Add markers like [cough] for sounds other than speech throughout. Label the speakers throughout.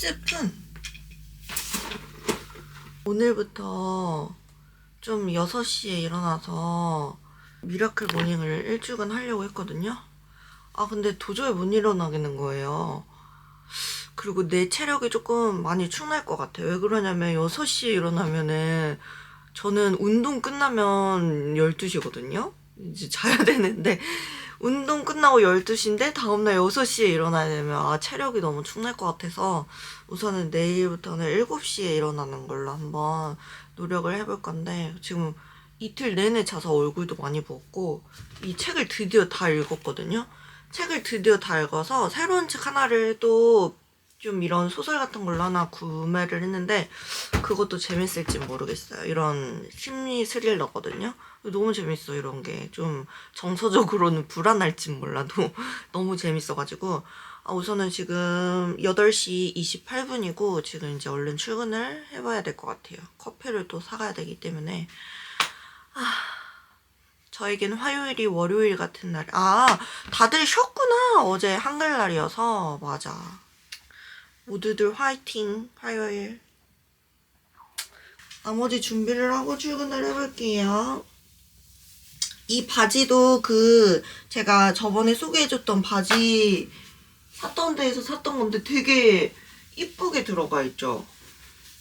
Speaker 1: 시즈픈 오늘부터 좀 6시에 일어나서 미라클 모닝을 일주간 하려고 했거든요. 아 근데 도저히 못 일어나겠는 거예요. 그리고 내 체력이 조금 많이 축날 것 같아요. 왜 그러냐면 6시에 일어나면은 저는 운동 끝나면 12시거든요. 이제 자야 [laughs] 되는데 운동 끝나고 12시인데 다음날 6시에 일어나야 되면 아 체력이 너무 축날 것 같아서 우선은 내일부터는 7시에 일어나는 걸로 한번 노력을 해볼 건데 지금 이틀 내내 자서 얼굴도 많이 부었고 이 책을 드디어 다 읽었거든요. 책을 드디어 다 읽어서 새로운 책 하나를 또 좀 이런 소설 같은 걸로 하나 구매를 했는데 그것도 재밌을지 모르겠어요. 이런 심리 스릴러거든요. 너무 재밌어 이런 게 좀 정서적으로는 불안할진 몰라도 [laughs] 너무 재밌어가지고 아, 우선은 지금 8시 28분이고 지금 이제 얼른 출근을 해봐야 될 것 같아요. 커피를 또 사가야 되기 때문에 아 저에겐 화요일이 월요일 같은 날. 아 다들 쉬었구나 어제 한글날이어서 맞아. 모두들 화이팅 화요일. 나머지 준비를 하고 출근을 해볼게요. 이 바지도 그 제가 저번에 소개해줬던 바지 샀던 데에서 샀던 건데 되게 이쁘게 들어가 있죠.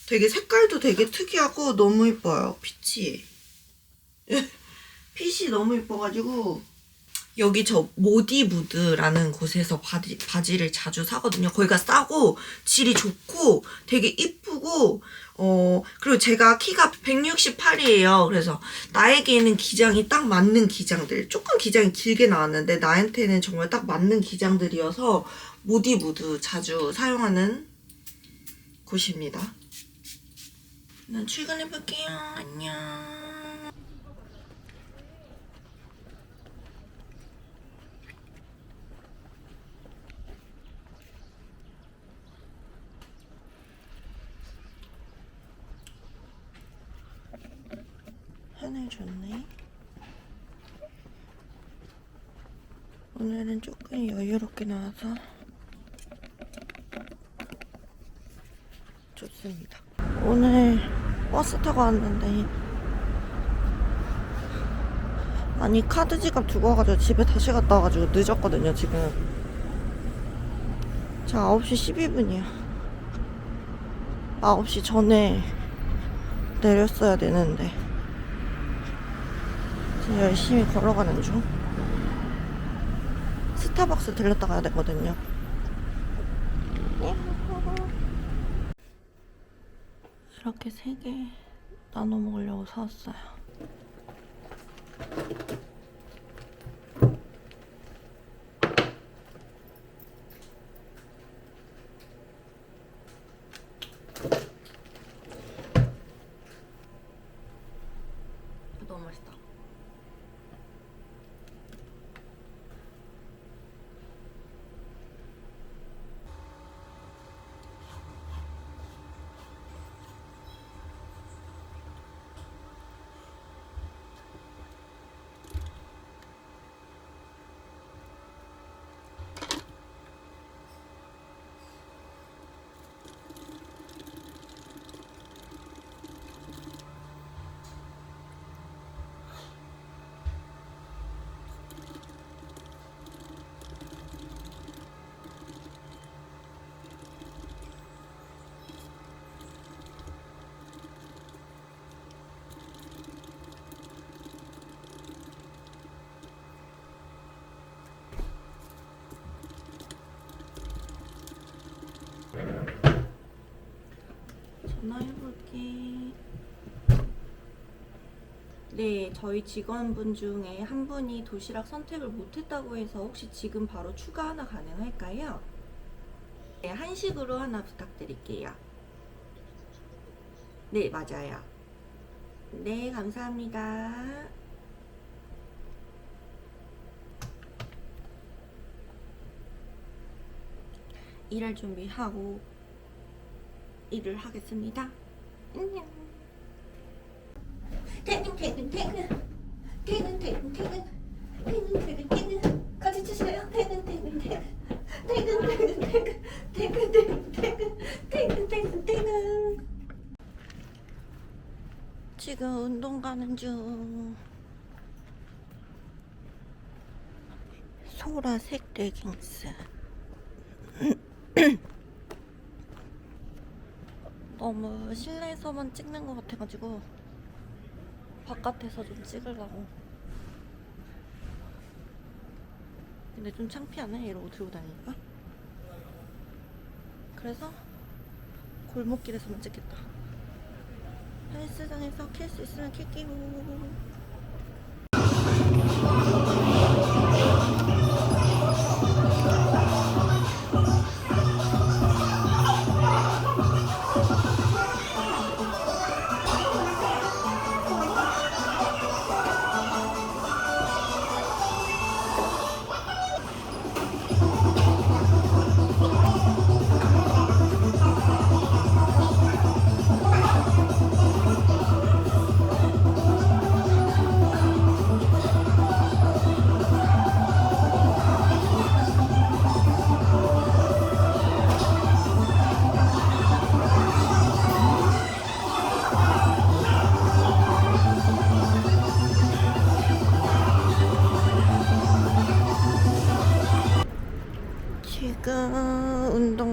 Speaker 1: 되게 색깔도 되게 특이하고 너무 이뻐요. 핏이. [laughs] 핏이 너무 이뻐가지고 여기 저 모디무드라는 곳에서 바지, 바지를 자주 사거든요. 거기가 싸고 질이 좋고 되게 이쁘고 어 그리고 제가 키가 168이에요. 그래서 나에게는 기장이 딱 맞는 기장들 조금 기장이 길게 나왔는데 나한테는 정말 딱 맞는 기장들이어서 모디무드 자주 사용하는 곳입니다. 난 출근해볼게요. 안녕. 하늘 좋네. 오늘은 조금 여유롭게 나와서 좋습니다. 오늘 버스 타고 왔는데 아니 카드 지갑 두고 와가지고 집에 다시 갔다 와가지고 늦었거든요 지금 자 9시 12분이야 9시 전에 내렸어야 되는데 열심히 걸어가는 중. 스타벅스 들렸다 가야 되거든요. 이렇게 세 개 나눠 먹으려고 사왔어요 너무 맛있다 전화해볼게. 네, 저희 직원분 중에 한 분이 도시락 선택을 못했다고 해서 혹시 지금 바로 추가 하나 가능할까요? 네, 한식으로 하나 부탁드릴게요. 네, 맞아요. 네, 감사합니다. 일할 준비하고 일을 하겠습니다. 안녕. 퇴근 퇴근 퇴근 퇴근 퇴근 퇴근 퇴근 퇴근 퇴근 같이 주세요? 퇴근 퇴근 퇴근 퇴근 퇴근 퇴근 퇴근 퇴근 퇴근 퇴근 퇴근 퇴근 지금 운동 가는 중. 소라색 레깅스. [clears throat] 너무 실내에서만 찍는 것 같아가지고. 바깥에서 좀 찍으려고. 근데 좀 창피하네 이러고 들고 다니니까. 그래서 골목길에서만 찍겠다. 헬스장에서 킬수 있으면 킬게요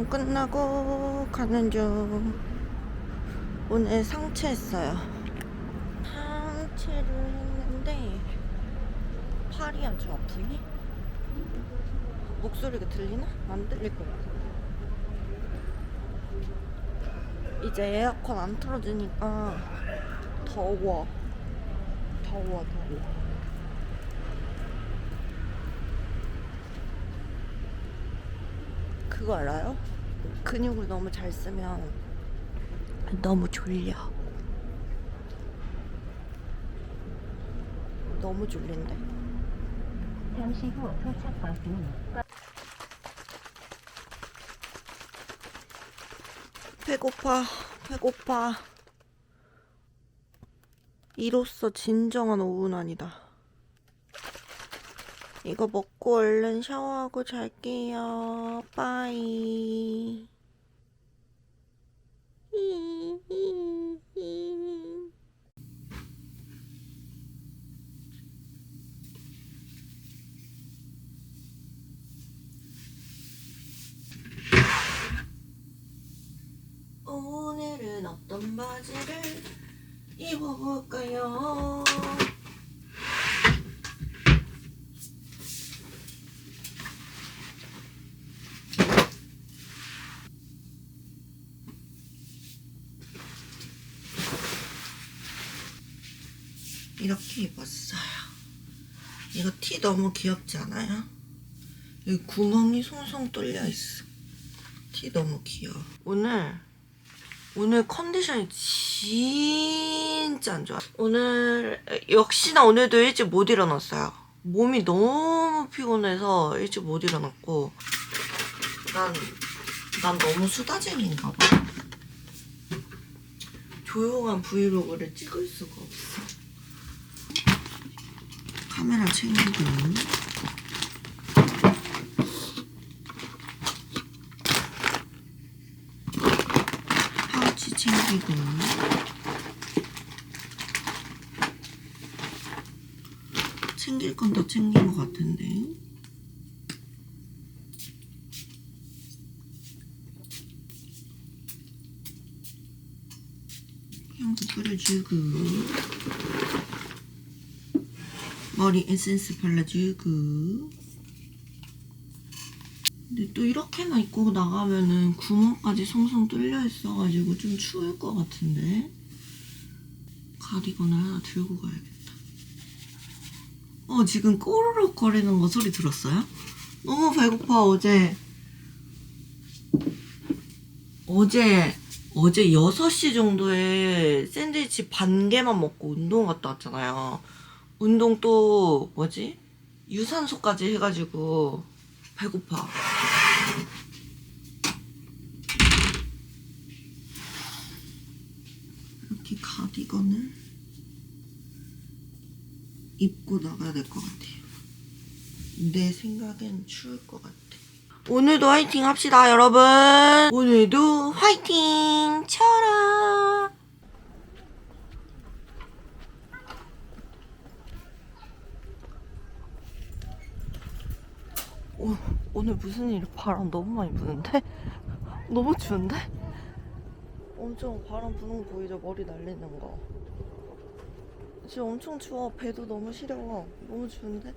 Speaker 1: 끝나고 가는 중 오늘 상체했어요 상체를 했는데 팔이 아주 아프니? 목소리가 들리나? 안 들릴 것 같아 이제 에어컨 안 틀어주니까 더워 더워 더워 그거 알아요? 근육을 너무 잘 쓰면 너무 졸려. 너무 졸린데.
Speaker 2: 잠시 후 도착 버스
Speaker 1: 배고파, 배고파. 이로써 진정한 아니다. 이거 먹고 얼른 샤워하고 잘게요. 빠이. 오늘은 어떤 바지를 입어볼까요? 이렇게 입었어요. 이거 티 너무 귀엽지 않아요? 여기 구멍이 송송 뚫려 있어. 티 너무 귀여워. 오늘 오늘 컨디션이 진짜 안 좋아. 오늘 역시나 오늘도 일찍 못 일어났어요. 몸이 너무 피곤해서 일찍 못 일어났고 난, 난 너무 수다쟁이인가 봐. 조용한 브이로그를 찍을 수가 없어. 카메라 챙기고 파우치 챙기고 챙길 건더 챙긴 것 같은데. 향도 뿌려주고 머리 에센스 발라주고 근데 또 이렇게만 입고 나가면은 구멍까지 송송 뚫려 있어가지고 좀 추울 것 같은데? 가디건을 하나 들고 가야겠다. 어 지금 꼬르륵 거리는 거 소리 들었어요? 너무 배고파 어제. 어제 어제 6시 정도에 샌드위치 반 개만 먹고 운동 갔다 왔잖아요 운동 또 뭐지? 유산소까지 해가지고 배고파. 이렇게 가디건을 입고 나가야 될 것 같아요. 내 생각엔 추울 것 같아. 오늘도 화이팅 합시다, 여러분. 오늘도 화이팅 쳐라. 오, 오늘 무슨 일이 바람 너무 많이 부는데? [laughs] 너무 추운데? 엄청 바람 부는 거 보이죠? 머리 날리는 거. 지금 엄청 추워. 배도 너무 시려. 너무 추운데?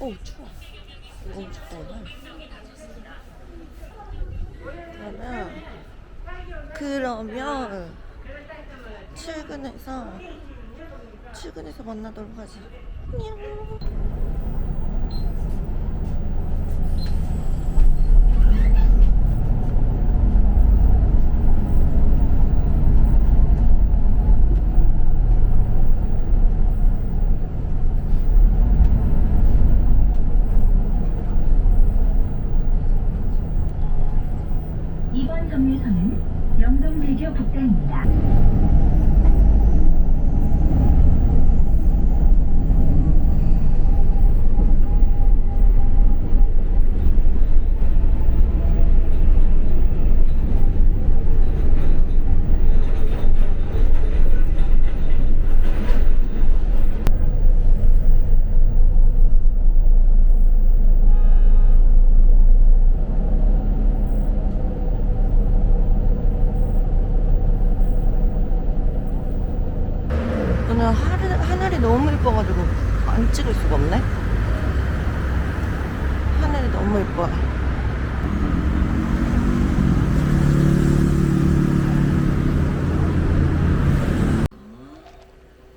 Speaker 1: 어 추워. 너무 춥다 오늘. 그러면 그러면 출근해서 출근해서 만나도록 하지. 안녕.
Speaker 2: 이번 정류소는 영동대교 북단입니다.
Speaker 1: 오늘 하늘, 하늘이 너무 예뻐가지고 안 찍을 수가 없네. 하늘이 너무 예뻐요.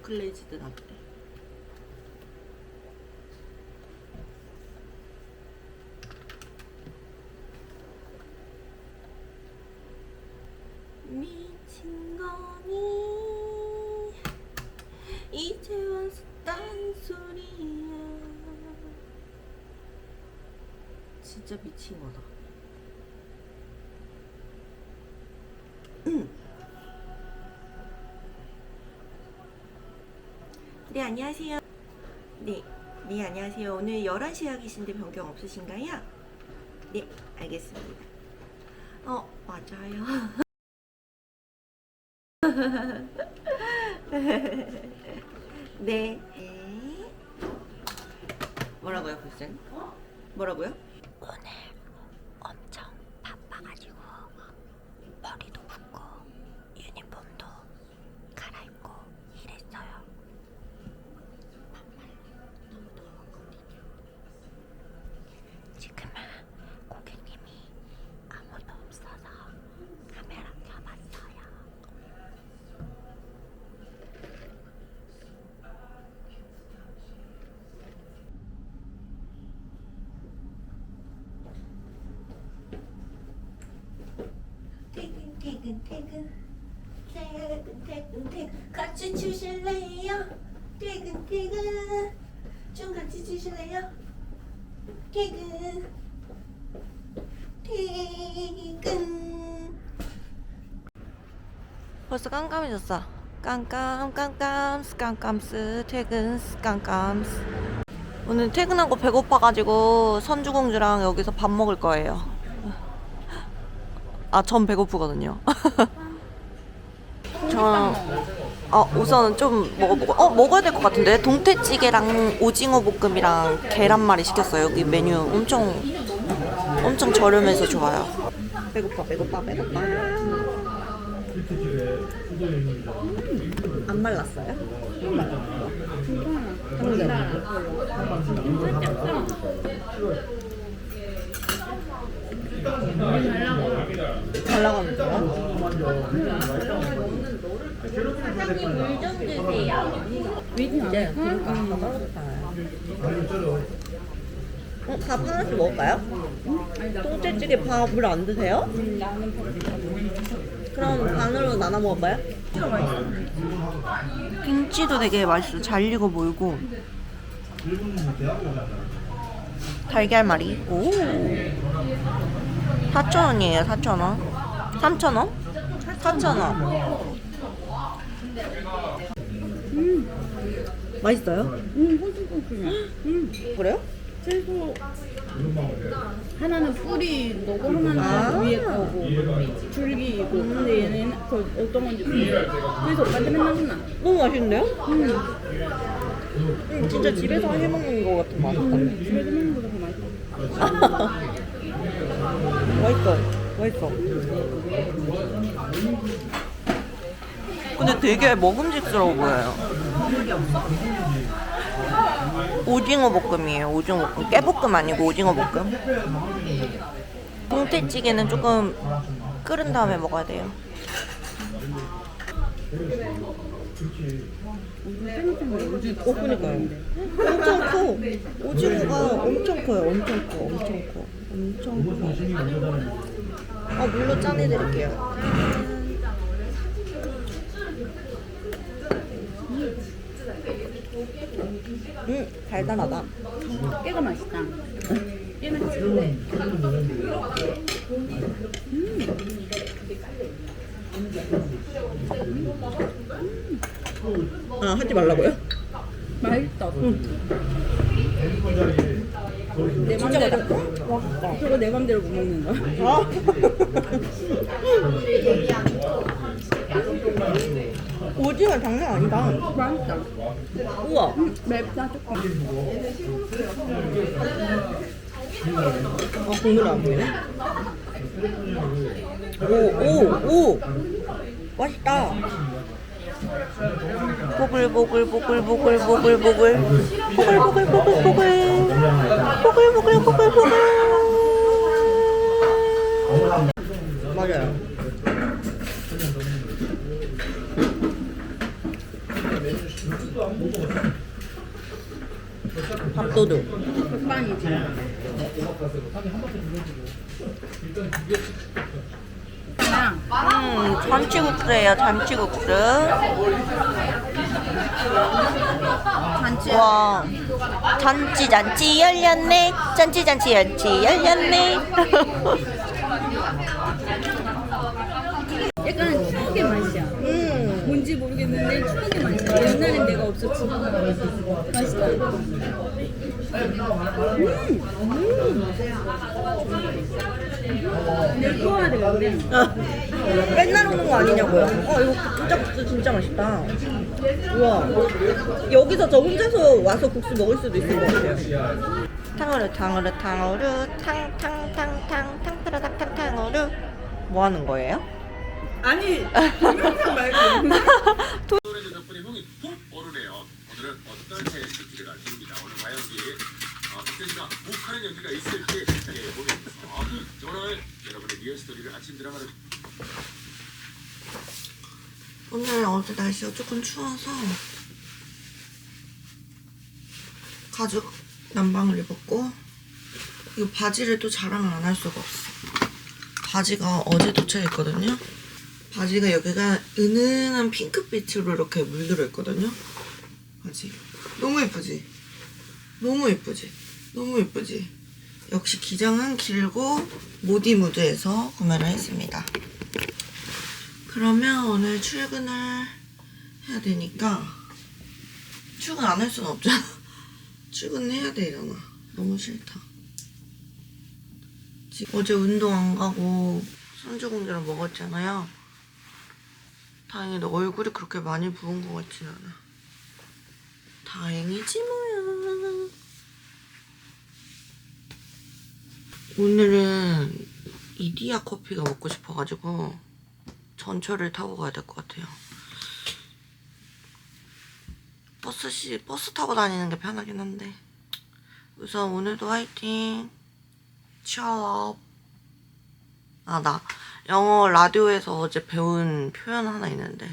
Speaker 1: 글레이즈드 라떼. 미친 거니 이제 와서 딴소리야 진짜 미친 거다 음. 네 안녕하세요 네, 네 안녕하세요 오늘 11시 예약이신데 변경 없으신가요? 네 알겠습니다 어 맞아요 네. [laughs] 네. 뭐라고요, 글쎄? 뭐라고요? 오늘 엄청 바빠가지고 머리도 붓고 유니폼도 갈아입고 이랬어요. 너무 더웠거든요. 지금은 고객님이 아무도 없어서 카메라 켜봤어요. 퇴근 퇴근 퇴근 퇴근 퇴근 퇴근 같이 추실래요? 퇴근 퇴근 좀 같이 추실래요? 퇴근 퇴근 벌써 깜깜해졌어 깜깜 깜깜 스깜깜스 퇴근 스깜깜스 오늘 퇴근하고 배고파가지고 선주공주랑 여기서 밥 먹을 거예요 아, 전 배고프거든요. 저, 어, 우선 좀 먹어보고, 어, 먹어야 될 것 같은데? 동태찌개랑 오징어 볶음이랑 계란말이 시켰어요. 여기 메뉴 엄청, 엄청 저렴해서 좋아요. 배고파, 배고파, 배고파. 안 말랐어요? 잘 나가면 좋아. 그러니까 다 떨어졌잖아요. 어, 밥 하나씩 먹을까요? 통째찌개 밥을 안 드세요? 그럼 반으로 나눠 먹을까요? 김치도 되게 맛있어. 잘 익어 보이고. 달걀말이. 오. 4,000원이에요, 4,000원. 3,000원? 4,000원. 맛있어요?
Speaker 3: 응, 호주국이야. 응.
Speaker 1: 그래요?
Speaker 3: 채소 하나는 뿌리 거고 하나는
Speaker 1: 아.
Speaker 3: 위에 거고 줄기이고 근데 얘는 그 어떤 건지 모르겠어 그래서 오빠한테 맨날 혼나
Speaker 1: 너무 맛있는데요?
Speaker 3: 음.
Speaker 1: 음, 진짜 집에서 해 먹는 거 같은 맛이다.
Speaker 3: 음. 집에서 먹는 거보다 더 맛있어 [laughs]
Speaker 1: 맛있어. 맛있어. 근데 되게 먹음직스러워 보여요. 오징어 볶음이에요. 오징어 볶음. 깨볶음 아니고 오징어 볶음. 동태찌개는 조금 끓은 다음에 먹어야 돼요. 어, 그니까요. 엄청 커. 오징어가 엄청 커요. 엄청 커. 엄청 커. 엄청 커. 아, 물로 짜내드릴게요. 음, 달달하다.
Speaker 3: 깨가 맛있다 깨 맛있는데
Speaker 1: 아, 하지 말라고요?
Speaker 3: 맛있다 내
Speaker 1: 진짜
Speaker 3: 맘대로
Speaker 1: 맛있다.
Speaker 3: 그거 내 맘대로 못 먹는 거야
Speaker 1: 아. 오징어 장난 아니다.
Speaker 3: 맛있다
Speaker 1: 우와.
Speaker 3: 음, 맵다 조금
Speaker 1: 아, 국물 안 보이네. 오, 오, 오. 맛있다. 보글보글 보글보글 보글보글 보글보글 보글보글 보글보글 보글보글 맞아요. 밥도둑.
Speaker 3: 백반이지 그냥
Speaker 1: 음, 잔치국수예요, 잔치국수.
Speaker 3: 잔치
Speaker 1: 와, 잔치 잔치 열렸네. 잔치 잔치 잔치 열렸네. [laughs]
Speaker 3: 약간 추억의 맛이야
Speaker 1: 음,
Speaker 3: 뭔지 모르겠는데 추억의 맛이야 옛날엔 내가 없었지 맛있다 음. 내가 좋아야 되겠네
Speaker 1: 맨날 오는 거 아니냐고요? 어, 이거 부자국수 진짜 맛있다. 우와, 여기서 저 혼자서 와서 국수 먹을 수도 있을 것 같아요. 탕후루 탕후루 탕후루 탕탕 탕 탕 탕타라탕 탕탕후루 뭐 하는 거예요?
Speaker 3: 아니 동영상 말고 [laughs]
Speaker 4: 노래 덕분에 형이 훅 오르네요. 오늘은 어떤 테스트가 됩니다. 오늘 과연 이 어, 박재진가 욱하는 연기가 있을지 예, 보면서 오늘 여러분의 리얼 스토리를 아침 드라마를
Speaker 1: 오늘 어제 날씨가 조금 추워서 가죽 난방을 입었고 이 바지를 또 자랑을 안 할 수가 없어. 바지가 어제 도착했거든요. 바지가 여기가 은은한 핑크빛으로 이렇게 물들어 있거든요. 바지 너무 예쁘지? 너무 예쁘지? 너무 예쁘지? 역시 기장은 길고 모디무드에서 구매를 했습니다. 그러면 오늘 출근을 해야 되니까 출근 안 할 수는 없잖아. [laughs] 출근해야 되잖아. 너무 싫다. 지- 어제 운동 안 가고 손주공주를 먹었잖아요. 다행히도 얼굴이 그렇게 많이 부은 것 같진 않아. 다행이지 뭐야. 오늘은 이디야 커피가 먹고 싶어가지고 전철을 타고 가야 될 것 같아요. 버스 시 버스 타고 다니는 게 편하긴 한데 우선 오늘도 화이팅. 취업. 아나 영어 라디오에서 어제 배운 표현 하나 있는데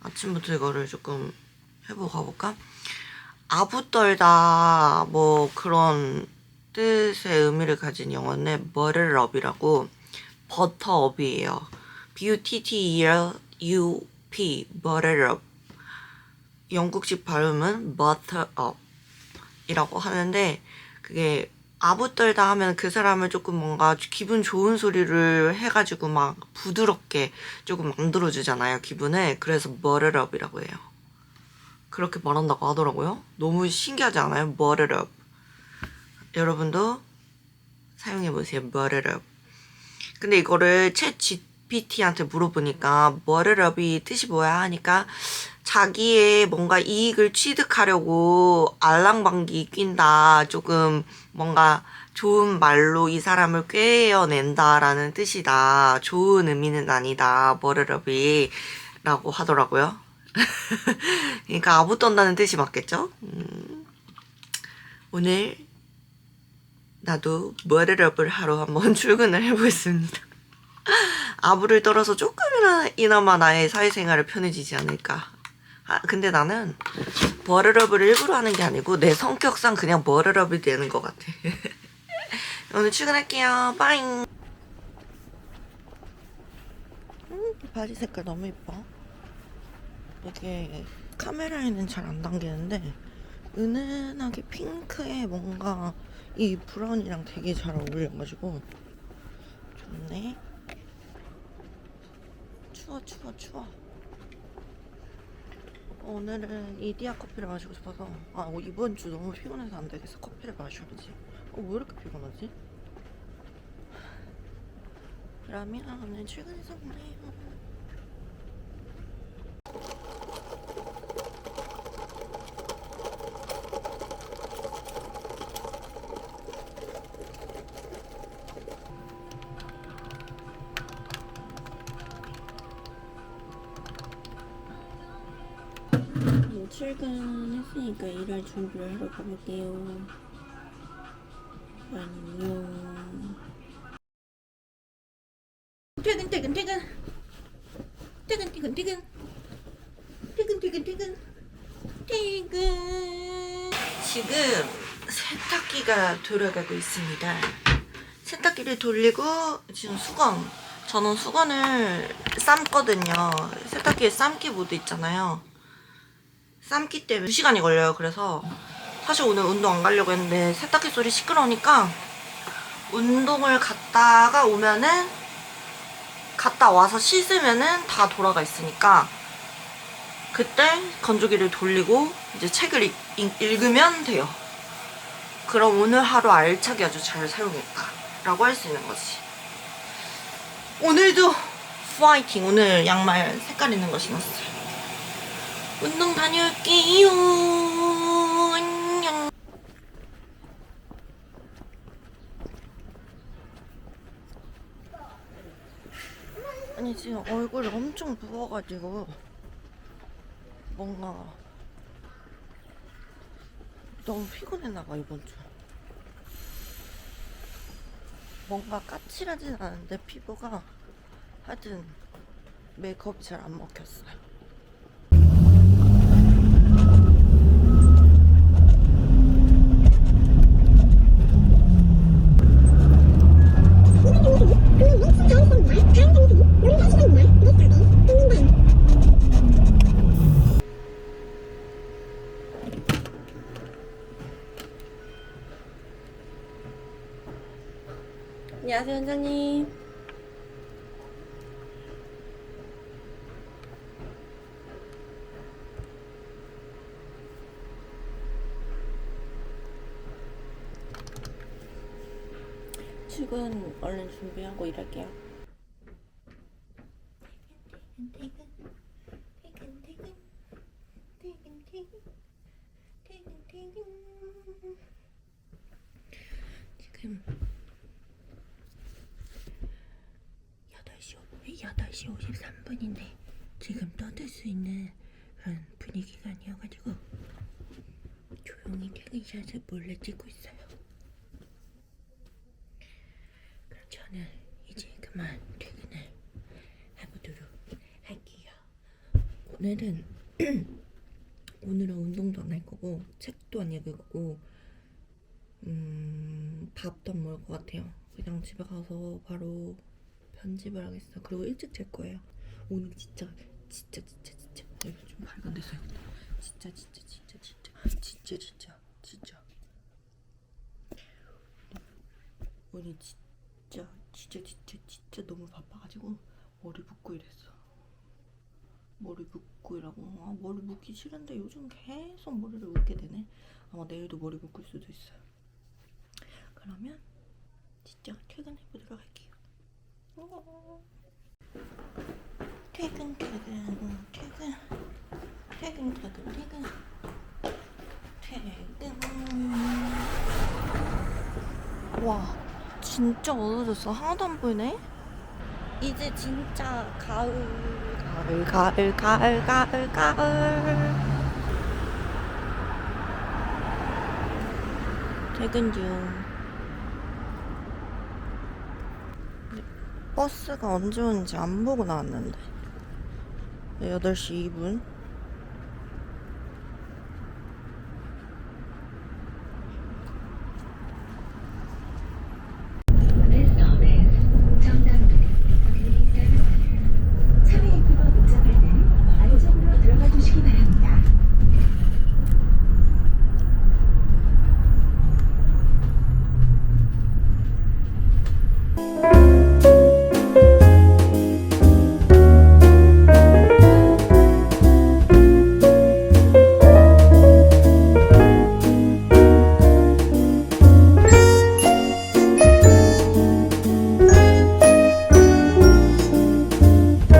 Speaker 1: 아침부터 이거를 조금 해보고 가볼까? 아부 떨다 뭐 그런 뜻의 의미를 가진 영어는 버를업이라고 버터업이에요. B-U-T-T-E-R-U-P 버를업 영국식 발음은 butterup이라고 하는데 그게 아부 떨다 하면 그 사람을 조금 뭔가 기분 좋은 소리를 해가지고 막 부드럽게 조금 만들어주잖아요 기분을. 그래서 butterup이라고 해요. 그렇게 말한다고 하더라고요. 너무 신기하지 않아요? butterup 여러분도 사용해 보세요. 머르럽. 근데 이거를 챗 GPT한테 물어보니까 머르럽이 뜻이 뭐야 하니까 자기의 뭔가 이익을 취득하려고 알랑방기 낀다. 조금 뭔가 좋은 말로 이 사람을 꿰어낸다라는 뜻이다. 좋은 의미는 아니다. 머르럽이 라고 하더라고요. [laughs] 그러니까 아부 떤다는 뜻이 맞겠죠? 음. 오늘 나도 머리럽을 하러 한번 [laughs] 출근을 해보겠습니다. 아부를 떨어서 조금이나마 나의 사회생활을 편해지지 않을까. 아, 근데 나는 머리럽을 일부러 하는 게 아니고 내 성격상 그냥 머리럽이 되는 것 같아. [laughs] 오늘 출근할게요. 빠잉. 음, 바지 색깔 너무 예뻐. 이게 카메라에는 잘안 담기는데 은은하게 핑크에 뭔가 이 브라운이랑 되게 잘 어울려가지고 좋네. 추워 추워 추워. 오늘은 이디야 커피를 마시고 싶어서 아 어, 이번 주 너무 피곤해서 안 되겠어 커피를 마셔야지. 어 왜 이렇게 피곤하지? 그러면 오늘 출근해서 보내요.
Speaker 3: 출근했으니까 일할 준비를 하러 가볼게요. 안녕. 퇴근 퇴근 퇴근. 퇴근 퇴근 퇴근. 퇴근 퇴근 퇴근. 퇴근.
Speaker 1: 지금 세탁기가 돌아가고 있습니다. 세탁기를 돌리고 지금 수건. 저는 수건을 삶거든요. 세탁기에 삶기 모드 있잖아요. 삶기 때문에 2시간이 걸려요. 그래서 사실 오늘 운동 안 가려고 했는데 세탁기 소리 시끄러우니까 운동을 갔다가 오면은 갔다 와서 씻으면은 다 돌아가 있으니까 그때 건조기를 돌리고 이제 책을 읽, 읽- 읽으면 돼요. 그럼 오늘 하루 알차게 아주 잘 사용했다 라고 할 수 있는 거지. 오늘도 파이팅. 오늘 양말 색깔 있는 거 신었어요. 운동 다녀올게요. 안녕. 아니 지금 얼굴이 엄청 부어가지고 뭔가 너무 피곤했나봐 이번 주 뭔가 까칠하진 않은데 피부가 하여튼 메이크업 잘 안 먹혔어요 원장님 출근 얼른 준비하고 일할게요 지금 8시, 8시 53분인데 지금 떠들 수 있는 그런 분위기가 아니어가지고 조용히 퇴근샷을 몰래 찍고 있어요. 그럼 저는 이제 그만 퇴근을 해보도록 할게요. 오늘은 [clears throat] 오늘은 운동도 안 할 거고 책도 안 읽을 거고 음 밥도 안 먹을 것 같아요. 그냥 집에 가서 바로 편집을 하겠어. 그리고 일찍 잘 거예요. 오늘 진짜 진짜 진짜 진짜 여기 좀 해야겠다. 진짜 진짜 진짜 진짜 진짜 진짜 진짜 오늘 진짜 진짜 진짜 진짜 너무 바빠가지고 머리 붓고 이랬어. 머리 붓고 이라고 아, 머리 붓기 싫은데 요즘 계속 머리를 묶게 되네. 아마 내일도 머리 묶을 수도 있어요. 그러면 진짜 퇴근해 보도록 할게요. 퇴근 퇴근 퇴근 퇴근 퇴근 퇴근 와 진짜 어두워졌어 하나도 안 보이네 이제 진짜 가을 가을 가을 가을 가을 가을. 퇴근 중. 버스가 언제 오는지 안 보고 나왔는데. 8시 2분